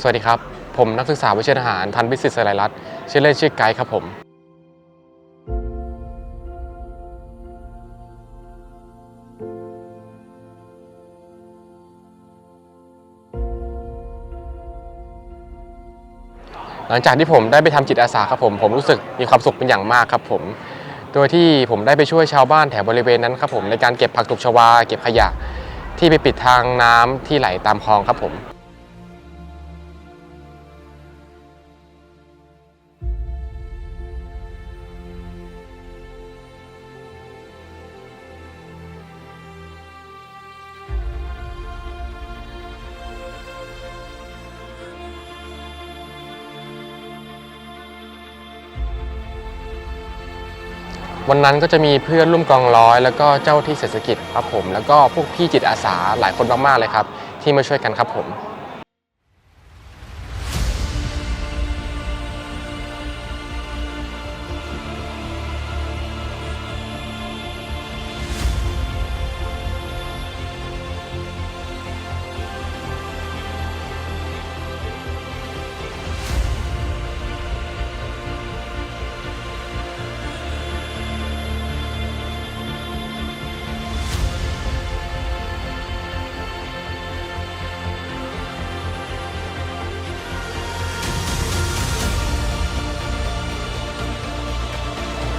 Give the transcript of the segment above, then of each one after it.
สวัสดีครับ ผมนักศึกษาวิชาทหารทันวิสิตสลายรัตน์ชื่อเล่นชื่อไกด์ครับผมหลังจากที่ผมได้ไปทำจิตอาสาครับผมผมรู้สึกมีความสุขเป็นอย่างมากครับผมโดยที่ผมได้ไปช่วยชาวบ้านแถวบริเวณนั้นครับผมในการเก็บผักตบชวา เก็บขยะ ที่ไปปิดทางน้ำที่ไหลตามคลองครับผม วันนั้นก็จะมีเพื่อนร่วมกองร้อย แล้วก็เจ้าที่เศรษฐกิจครับผม แล้วก็พวกพี่จิตอาสาหลายคนมากๆเลยครับ ที่มาช่วยกันครับผม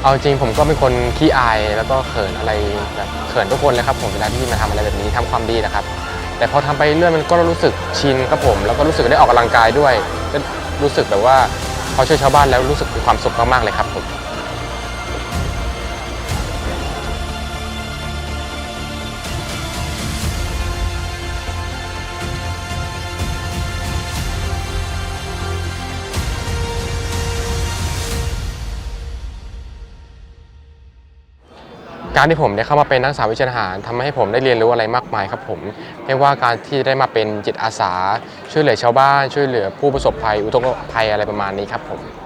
เอาจริงผมก็เป็นคนขี้อายแล้วก็เขินอะไรแบบเขินทุกคนเลยครับผมเวลาที่มาทำอะไรแบบนี้ทำความดีนะครับ แต่พอทำไปเรื่อยมันก็รู้สึกชินครับผม แล้วก็รู้สึกได้ออกกำลังกายด้วยก็รู้สึกแบบว่าพอช่วยชาวบ้านแล้วรู้สึกมีความสุขมากๆเลยครับผม การที่ผมได้เข้ามาเป็นนักศึกษาวิชาทหารทำให้ผมได้เรียนรู้อะไรมากมายครับผมไม่ว่าการที่ได้มาเป็นจิตอาสา ช่วยเหลือชาวบ้าน ช่วยเหลือผู้ประสบภัย อุทกภัยอะไรประมาณนี้ครับผม